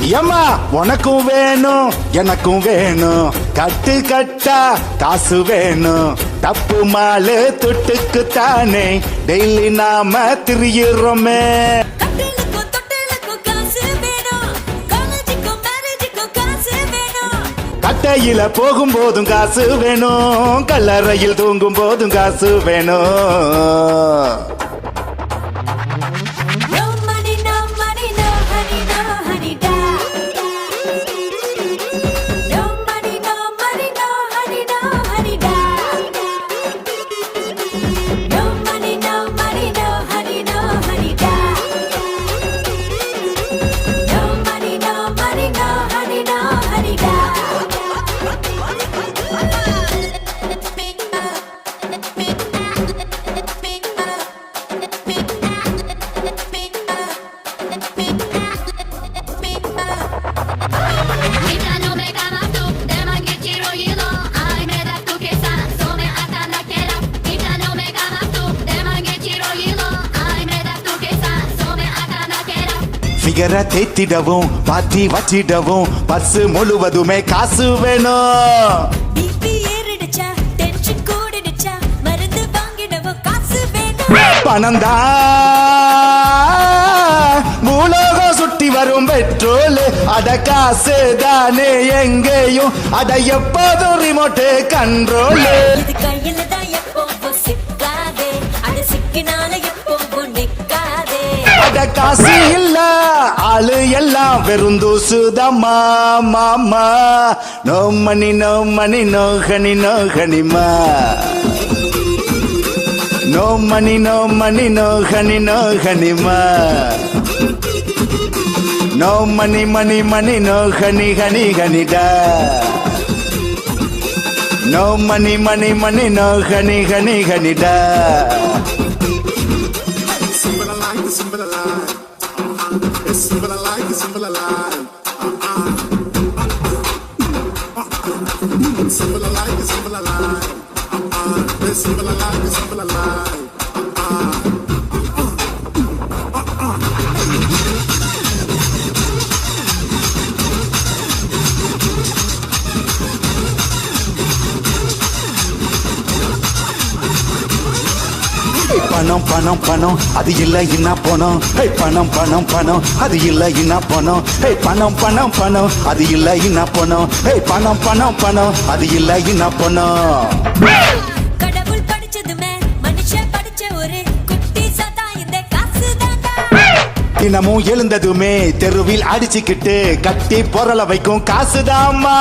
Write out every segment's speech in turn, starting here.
ஏம்மா உனக்கும் வேணும் எனக்கும் வேணும். கட்டு கட்டா காசு வேணும். தப்பு மாலு துட்டுக்கு தானே டெய்லி நாம திரியிறோமே. கட்டையில போகும் போதும் காசு வேணும். கல்லறையில் தூங்கும் போதும் காசு வேணும். ஃபிகரை தேத்திடவும் பாத்தி வச்சிடவும் பர்ஸ் முழுவதுமே காசு வேணும். பணம் மூலகம் சுட்டி வரும் பெட்ரோல் அட காசு தானே எங்கேயும் அட எப்போதும் ரிமோட்டு கண்ட்ரோல் தான் அட காசு ஆளு எல்லாம் வெறும் தூசுதம்மா மாமா. No money no money no honey no ஹனிமா no money no money no honey no ஹனிமா no money money money no honey honey ஹனிடா. No money money money no honey honey ஹனிடா. It's simple alive. it's simple I Simple it's simple alive. It's simple alive. simple பணம் பணம் பணம். அது இல்ல என்ன பணம் ஏய், பணம் பணம் பணம். அது இல்ல என்ன பணம் ஏய், பணம் பணம் பணம். அது இல்ல என்ன பணம் ஏய், பணம் பணம் பணம். அது இல்ல என்ன பணம் கடவுள் படிச்சதுமே மனுஷன் படிச்ச ஒரு குட்டி சதா. இந்த காசு தாண்டா. தினமும் எழுந்ததுமே தெருவில் அடிச்சுக்கிட்டு கட்டி பொருள வைக்கும் காசுதாம்மா.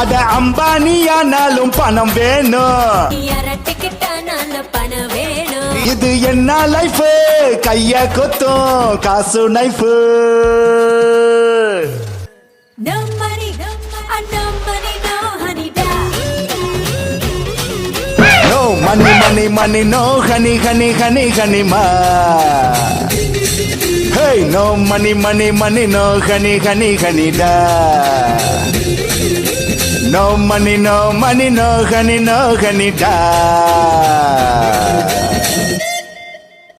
அட அம்பானியானாலும் பணம் வேணும். இது என்ன லைஃப்? கைய கொத்தும் காசு knife. Money money money no honey honey honey ஹனிமா hey no money money money no honey honey ஹனிடா No money, no money, no honey, no honey, da.